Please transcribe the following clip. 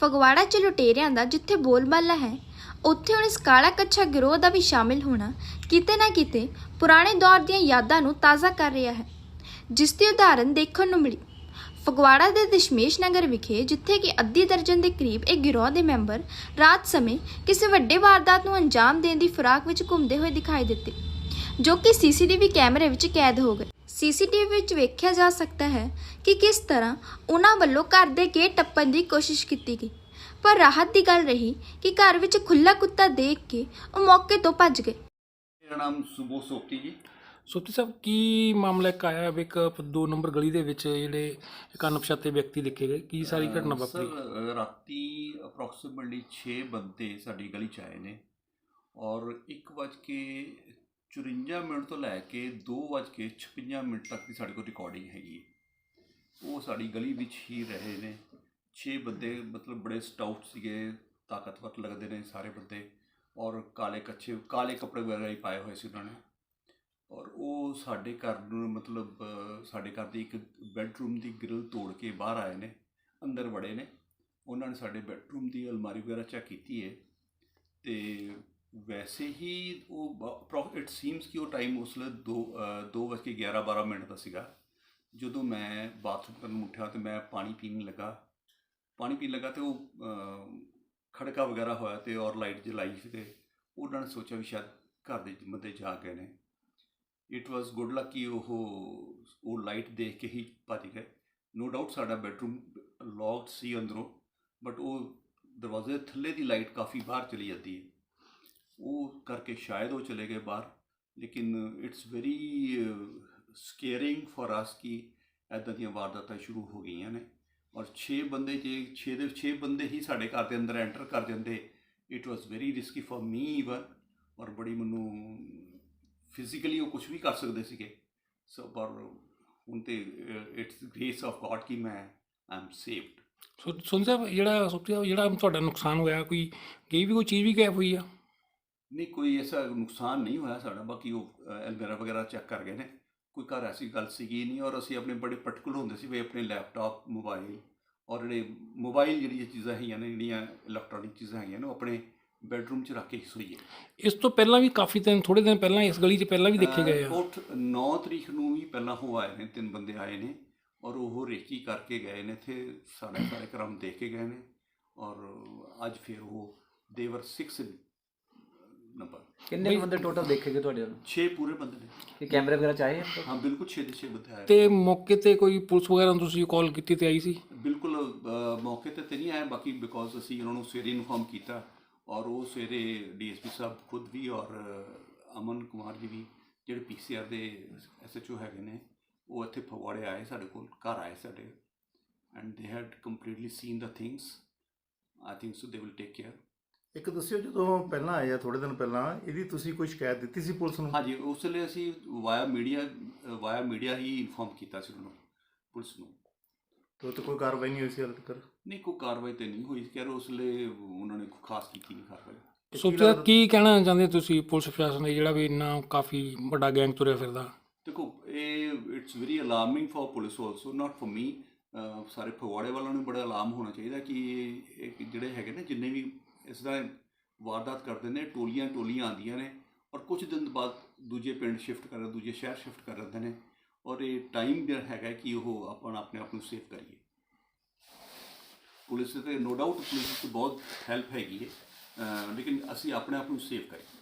ਫਗਵਾੜਾ ਚ ਲੁਟੇਰਿਆਂ ਦਾ ਜਿੱਥੇ ਬੋਲਬਾਲਾ ਹੈ, ਉੱਥੇ ਹੁਣ ਇਸ ਕਾਲਾ ਕੱਛਾ ਗਿਰੋਹ ਦਾ ਵੀ ਸ਼ਾਮਿਲ ਹੋਣਾ ਕਿਤੇ ਨਾ ਕਿਤੇ ਪੁਰਾਣੇ ਦੌਰ ਦੀਆਂ ਯਾਦਾਂ ਨੂੰ ਤਾਜ਼ਾ ਕਰ ਰਿਹਾ ਹੈ, ਜਿਸ ਦੀ ਉਦਾਹਰਨ ਦੇਖਣ ਨੂੰ ਮਿਲੀ। ਫਗਵਾੜਾ ਦੇ ਦਸ਼ਮੇਸ਼ ਨਗਰ ਵਿਖੇ, ਜਿੱਥੇ ਕਿ ਅੱਧੀ ਦਰਜਨ ਦੇ ਕਰੀਬ ਇੱਕ ਗਿਰੋਹ ਦੇ ਮੈਂਬਰ ਰਾਤ ਸਮੇਂ ਕਿਸੇ ਵੱਡੇ ਵਾਰਦਾਤ ਨੂੰ ਅੰਜਾਮ ਦੇਣ ਦੀ ਫਿਰਾਕ ਵਿੱਚ ਘੁੰਮਦੇ ਹੋਏ ਦਿਖਾਈ ਦਿੱਤੇ, ਜੋ ਕਿ ਸੀਸੀਟੀਵੀ ਕੈਮਰੇ ਵਿੱਚ ਕੈਦ ਹੋ ਗਏ। ਸੀਸੀਟੀਵੀ ਵਿੱਚ ਵੇਖਿਆ ਜਾ ਸਕਦਾ ਹੈ ਕਿ ਕਿਸ ਤਰ੍ਹਾਂ ਉਹਨਾਂ ਵੱਲੋਂ ਘਰ ਦੇ ਗੇਟ ਟੱਪਣ ਦੀ ਕੋਸ਼ਿਸ਼ ਕੀਤੀ ਗਈ। ਪਰ ਰਾਹਤ ਦੀ ਗੱਲ ਰਹੀ ਕਿ ਘਰ ਵਿੱਚ ਖੁੱਲਾ ਕੁੱਤਾ ਦੇਖ ਕੇ ਉਹ ਮੌਕੇ ਤੋਂ ਭੱਜ ਗਏ। ਮੇਰਾ ਨਾਮ ਸੁਬੋ ਸੋਪਤੀ ਜੀ। ਸੁਪਤੀ ਸਾਹਿਬ ਕੀ ਮਾਮਲਾ ਇੱਕ ਆਇਆ ਵੀ ਇੱਕ ਦੋ ਨੰਬਰ ਗਲੀ ਦੇ ਵਿੱਚ ਜਿਹੜੇ ਇੱਕ ਅਣਪਛਾਤੇ ਵਿਅਕਤੀ ਦੇਖੇ ਗਏ? ਕੀ ਸਾਰੀ ਘਟਨਾ ਵਾਪਰੀ? ਸਰ ਰਾਤੀ ਅਪਰੋਕਸੀਮੇਟਲੀ 6 ਬੰਦੇ ਸਾਡੀ ਗਲੀ ਚ ਆਏ ਨੇ ਔਰ 1:54 ਮਿੰਟ ਤੋਂ ਲੈ ਕੇ 2:56 ਮਿੰਟ ਤੱਕ ਦੀ ਸਾਡੇ ਕੋਲ ਰਿਕਾਰਡਿੰਗ ਹੈਗੀ ਉਹ ਸਾਡੀ ਗਲੀ ਵਿੱਚ ਹੀ ਰਹੇ ਨੇ। 6 ਬੰਦੇ ਮਤਲਬ ਬੜੇ ਸਟਾਊਟ ਸੀਗੇ, ਤਾਕਤਵਰ ਲੱਗਦੇ ਨੇ ਸਾਰੇ ਬੰਦੇ ਔਰ ਕਾਲੇ ਕੱਚੇ, ਕਾਲੇ ਕੱਪੜੇ ਵਗੈਰਾ ਹੀ ਪਾਏ ਹੋਏ ਸੀ ਉਹਨਾਂ ਨੇ। ਔਰ ਉਹ ਸਾਡੇ ਘਰ ਨੂੰ ਮਤਲਬ, ਸਾਡੇ ਘਰ ਦੀ ਇੱਕ ਬੈੱਡਰੂਮ ਦੀ ਗ੍ਰਿਲ ਤੋੜ ਕੇ ਬਾਹਰ ਆਏ ਨੇ, ਅੰਦਰ ਵੜੇ ਨੇ। ਉਹਨਾਂ ਨੇ ਸਾਡੇ ਬੈੱਡਰੂਮ ਦੀ ਅਲਮਾਰੀ ਵਗੈਰਾ ਚੈੱਕ ਕੀਤੀ ਹੈ ਤੇ ਵੈਸੇ ਹੀ ਉਹ ਇਟ ਸੀਮਸ ਕਿ ਉਹ ਟਾਈਮ ਉਸ ਵੇਲੇ 2 2:11 12 ਮਿੰਟ ਦਾ ਸੀਗਾ ਜਦੋਂ ਮੈਂ ਬਾਥਰੂਮ ਕਰਨ ਉੱਠਿਆ ਤੇ ਮੈਂ ਪਾਣੀ ਪੀਣ ਲੱਗਾ ਪਾਣੀ ਪੀਣ ਲੱਗਾ ਤੇ ਉਹ ਖੜਕਾ ਵਗੈਰਾ ਹੋਇਆ ਤੇ ਔਰ ਲਾਈਟ ਜਲਾਈ ਸੀ ਤੇ ਉਹਨਾਂ ਨੇ ਸੋਚਿਆ ਵੀ ਸ਼ਾਇਦ ਘਰ ਦੇ ਬੰਦੇ ਜਾ ਗਏ ਨੇ ਇਟ ਵਾਸ ਗੁੱਡ ਲੱਕ ਕਿ ਉਹ ਉਹ ਲਾਈਟ ਦੇਖ ਕੇ ਹੀ ਭੱਜ ਗਏ ਨੋ ਡਾਊਟ ਸਾਡਾ ਬੈਡਰੂਮ ਲੌਕਡ ਸੀ ਅੰਦਰੋਂ ਬਟ ਉਹ ਦਰਵਾਜ਼ੇ ਦੇ ਥੱਲੇ ਦੀ ਲਾਈਟ ਕਾਫੀ ਬਾਹਰ ਚਲੀ ਜਾਂਦੀ ਹੈ ਉਹ ਕਰਕੇ ਸ਼ਾਇਦ ਉਹ ਚਲੇ ਗਏ ਬਾਹਰ, ਲੇਕਿਨ it's very scaring for us ਕਿ ਐਦਾਂ ਦੀਆਂ ਵਾਰਦਾਤਾਂ ਸ਼ੁਰੂ ਹੋ ਗਈਆਂ ਨੇ। ਔਰ 6 ਬੰਦੇ ਜੇ 6 ਦੇ 6 ਬੰਦੇ ਹੀ ਸਾਡੇ ਘਰ ਦੇ ਅੰਦਰ ਐਂਟਰ ਕਰ ਜਾਂਦੇ it was very risky for me even ਔਰ ਬੜੀ ਮੈਨੂੰ ਫਿਜ਼ੀਕਲੀ ਉਹ ਕੁਝ ਵੀ ਕਰ ਸਕਦੇ ਸੀਗੇ। ਸੋ ਪਰ ਹੁਣ ਤੇ ਇਟਸ ਗ੍ਰੇਸ ਆਫ ਗੋਡ ਕਿ ਮੈਂ ਆਮ ਸੇਵਡ ਸੋ ਸੁਣ ਸਾਹਿਬ, ਜਿਹੜਾ ਸੁਪਤੀ ਜਿਹੜਾ ਤੁਹਾਡਾ ਨੁਕਸਾਨ ਹੋਇਆ, ਕੋਈ ਗਈ ਵੀ ਕੋਈ ਚੀਜ਼ ਵੀ ਗਾਇਬ ਹੋਈ ਆ? ਨਹੀਂ ਕੋਈ ਐਸਾ ਨੁਕਸਾਨ ਨਹੀਂ ਹੋਇਆ ਸਾਡਾ ਬਾਕੀ ਉਹ ਐਲਮੇਰਾ ਵਗੈਰਾ ਚੈੱਕ ਕਰ ਗਏ ਨੇ। ਕੋਈ ਘਰ ਐਸੀ ਗੱਲ ਸੀਗੀ ਨਹੀਂ ਔਰ ਅਸੀਂ ਆਪਣੇ ਬੜੇ ਪਰਟੀਕੂਲਰ ਹੁੰਦੇ ਸੀ ਵੀ ਆਪਣੇ ਲੈਪਟਾਪ ਮੋਬਾਈਲ ਔਰ ਜਿਹੜੇ ਮੋਬਾਈਲ ਜਿਹੜੀਆਂ ਚੀਜ਼ਾਂ ਹੈਗੀਆਂ ਨੇ ਜਿਹੜੀਆਂ ਇਲੈਕਟ੍ਰੋਨਿਕ ਚੀਜ਼ਾਂ ਹੈਗੀਆਂ ਨੇ ਉਹ ਆਪਣੇ ਬੈਡਰੂਮ 'ਚ ਰੱਖ ਕੇ ਹੀ ਸੋਈਏ। ਇਸ ਤੋਂ ਪਹਿਲਾਂ ਵੀ ਕਾਫੀ ਦਿਨ ਥੋੜੇ ਦਿਨ ਪਹਿਲਾਂ ਇਸ ਗਲੀ 'ਚ ਪਹਿਲਾਂ ਵੀ ਦੇਖੇ ਗਏ ਆ? ਉਹ 9 ਤਰੀਕ ਨੂੰ ਵੀ ਪਹਿਲਾਂ ਉਹ ਆਏ ਨੇ ਤਿੰਨ ਬੰਦੇ ਆਏ ਨੇ ਔਰ ਉਹ ਰੇਕੀ ਕਰਕੇ ਗਏ ਨੇ ਇੱਥੇ ਸਾਡੇ ਸਾਰੇ ਕਰਮ ਦੇਖ ਕੇ ਗਏ ਨੇ ਔਰ ਅੱਜ ਫਿਰ ਉਹ ਦੇਵਰ 6 ਨੰਬਰ। ਕਿੰਨੇ ਕੁ ਬੰਦੇ ਟੋਟਲ ਦੇਖੇਗੇ ਤੁਹਾਡੇ ਵੱਲੋਂ? 6 ਪੂਰੇ ਬੰਦੇ ਨੇ। ਇਹ ਕੈਮਰੇ ਵਗੈਰਾ ਚਾਹੇ ਹਾਂ ਬਿਲਕੁਲ 6 ਦੇ 6 ਬੰਦੇ ਆਏ। ਤੇ ਮੌਕੇ ਤੇ ਕੋਈ ਪੁਲਿਸ ਵਗੈਰਾ ਨੂੰ ਤੁਸੀਂ ਕਾਲ ਕੀਤੀ ਤੇ ਆਈ ਸੀ? ਬਿਲਕੁਲ ਅ, ਮੌਕੇ ਤੇ ਤੇ ਨਹੀਂ ਆਏ ਬਾਕੀ ਬਿਕੋਜ਼ ਅਸੀਂ ਉਹਨਾਂ ਨੂੰ ਸਵੇਰੇ ਇਨਫੋਰਮ ਕੀਤਾ ਔਰ ਉਹ ਸਵੇਰੇ ਡੀਐਸਪੀ ਸਾਹਿਬ ਖੁਦ ਵੀ ਔਰ ਅ, ਅਮਨ ਕੁਮਾਰ ਜੀ ਵੀ ਜਿਹੜੇ ਪੀਸੀਆਰ ਦੇ ਐਸਐਚਓ ਹੈਗੇ ਨੇ ਉਹ ਇੱਥੇ ਫਗਵਾੜੇ ਆਏ ਸਾਡੇ ਕੋਲ ਘਰ ਆਏ ਸਾਡੇ। And they had completely seen the things I think so they will take care ਇੱਕ ਦੱਸਿਓ ਜਦੋਂ ਪਹਿਲਾਂ ਆਏ ਆ ਥੋੜੇ ਦਿਨ ਪਹਿਲਾਂ ਇਹਦੀ ਤੁਸੀਂ ਕੋਈ ਸ਼ਿਕਾਇਤ ਦਿੱਤੀ ਸੀ ਪੁਲਿਸ ਨੂੰ? ਹਾਂਜੀ ਉਸ ਵੇਲੇ ਅਸੀਂ ਵਾਇਆ ਮੀਡੀਆ ਵਾਇਆ ਮੀਡੀਆ ਹੀ ਇਨਫੋਰਮ ਕੀਤਾ ਸੀ ਉਹਨਾਂ ਨੂੰ ਪੁਲਿਸ ਨੂੰ। ਤੇ ਤੇ ਕੋਈ ਕਾਰਵਾਈ ਨਹੀਂ ਹੋਈ ਸੀ ਹਾਲੇ ਤੱਕ ਨਹੀਂ ਕੋਈ ਕਾਰਵਾਈ ਤੇ ਨਹੀਂ ਹੋਈ ਕਿ ਉਸ ਵੇਲੇ ਉਹਨਾਂ ਨੇ ਕੋਈ ਖਾਸ ਕੀਤੀ ਨਹੀਂ ਕਾਰਵਾਈ। ਸਾਹਿਬ ਕੀ ਕਹਿਣਾ ਚਾਹੁੰਦੇ ਤੁਸੀਂ ਪੁਲਿਸ ਪ੍ਰਸ਼ਾਸਨ ਦੇ ਜਿਹੜਾ ਵੀ ਇੰਨਾ ਕਾਫੀ ਵੱਡਾ ਗੈਂਗ ਤੁਰਿਆ ਫਿਰਦਾ? ਦੇਖੋ ਇਹ it's very alarming for police also not for me ਸਾਰੇ ਫਗਵਾੜੇ ਵਾਲਿਆਂ ਨੂੰ ਬੜਾ ਅਲਾਰਮ ਹੋਣਾ ਚਾਹੀਦਾ ਕਿ ਇਹ ਜਿਹੜੇ ਹੈਗੇ ਨੇ ਜਿੰਨੇ ਵੀ ਇਸ ਦਾ ਵਾਰਦਾਤ ਕਰਦੇ ਨੇ, ਟੋਲੀਆਂ ਟੋਲੀਆਂ ਆਉਂਦੀਆਂ ਨੇ ਔਰ ਕੁਝ ਦਿਨ ਬਾਅਦ ਦੂਜੇ ਪਿੰਡ ਸ਼ਿਫਟ ਕਰ ਦੂਜੇ ਸ਼ਹਿਰ ਸ਼ਿਫਟ ਕਰ ਦਿੰਦੇ ਨੇ ਔਰ ਇਹ ਟਾਈਮ ਜਿਹੜਾ ਹੈਗਾ ਕਿ ਉਹ ਆਪਾਂ ਆਪਣੇ ਆਪ ਨੂੰ ਸੇਵ ਕਰੀਏ। ਪੁਲਿਸ ਤੇ ਨੋ ਡਾਊਟ ਪੁਲਿਸ ਦੀ ਬਹੁਤ ਹੈਲਪ ਹੈਗੀ ਹੈ ਲੇਕਿਨ ਅਸੀਂ ਆਪਣੇ ਆਪ ਨੂੰ ਸੇਵ ਕਰੀਏ।